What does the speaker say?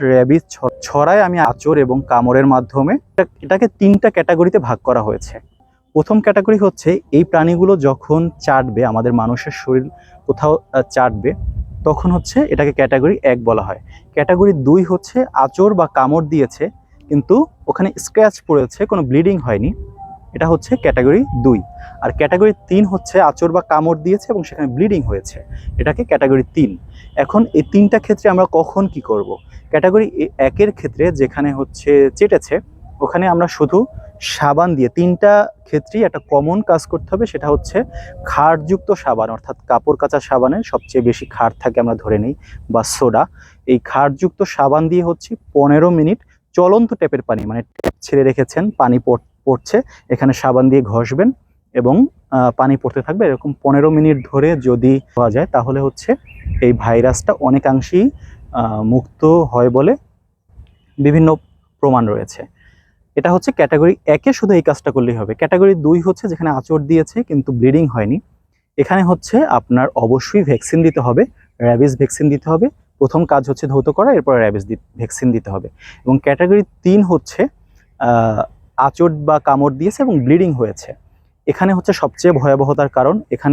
Rabies ছড়ায় আমি আচর এবং কামড়ের মাধ্যমে এটা- এটাকে তিনটা ক্যাটাগরিতে ভাগ করা হয়েছে। প্রথম ক্যাটাগরি হচ্ছে এই প্রাণীগুলো যখন চাটবে, আমাদের মানুষের শরীর কোথাও চাটবে, তখন হচ্ছে এটাকে ক্যাটাগরি এক বলা হয়। ক্যাটাগরি দুই হচ্ছে আচর বা কামড় দিয়েছে, কিন্তু ওখানে স্ক্র্যাচ পড়েছে, কোনো ব্লিডিং হয়নি। এটা হচ্ছে ক্যাটাগরি দুই। আর ক্যাটাগরি তিন হচ্ছে আচর বা কামড় দিয়েছে এবং সেখানে ব্লিডিং হয়েছে। এটাকে ক্যাটাগরি তিন। এখন এই তিনটা ক্ষেত্রে আমরা কখন কি করব? ক্যাটাগরি একের ক্ষেত্রে যেখানে হচ্ছে চেটেছে, ওখানে আমরা শুধু সাবান দিয়ে তিনটা ক্ষেত্রেই একটা কমন কাজ করতে হবে, সেটা হচ্ছে ক্ষারযুক্ত সাবান, অর্থাৎ কাপড় কাচা সাবানের সবচেয়ে বেশি ক্ষার থাকে আমরা ধরে নিই, বা সোডা। এই ক্ষারযুক্ত সাবান দিয়ে হচ্ছে পনেরো মিনিট চলন্ত ট্যাপের পানি মানে ট্যাপ ছেড়ে রেখেছেন পানি পড়- পড়ছে, এখানে সাবান দিয়ে ঘষবেন এবং পানি পড়তে থাকবে। এরকম পনেরো মিনিট ধরে যদি হওয়া যায়, তাহলে হচ্ছে এই ভাইরাসটা অনেকাংশেই মুক্ত হয় বলে বিভিন্ন প্রমাণ রয়েছে। এটা হচ্ছে ক্যাটাগরি একে শুধু এই কাজটা করলেই হবে। ক্যাটাগরি দুই হচ্ছে যেখানে আচর দিয়েছে কিন্তু ব্লিডিং হয়নি। এখানে হচ্ছে আপনার অবশ্যই ভ্যাকসিন দিতে হবে র্যাবিস ভ্যাকসিন দিতে হবে। প্রথম কাজ হচ্ছে ধৌত করা, এরপর র্যাবিস ভ্যাকসিন দিতে হবে। এবং ক্যাটাগরি তিন হচ্ছে আচর বা কামড় দিয়েছে এবং ব্লিডিং হয়েছে। এখানে হচ্ছে সবচেয়ে ভয়াবহতার কারণ এখানে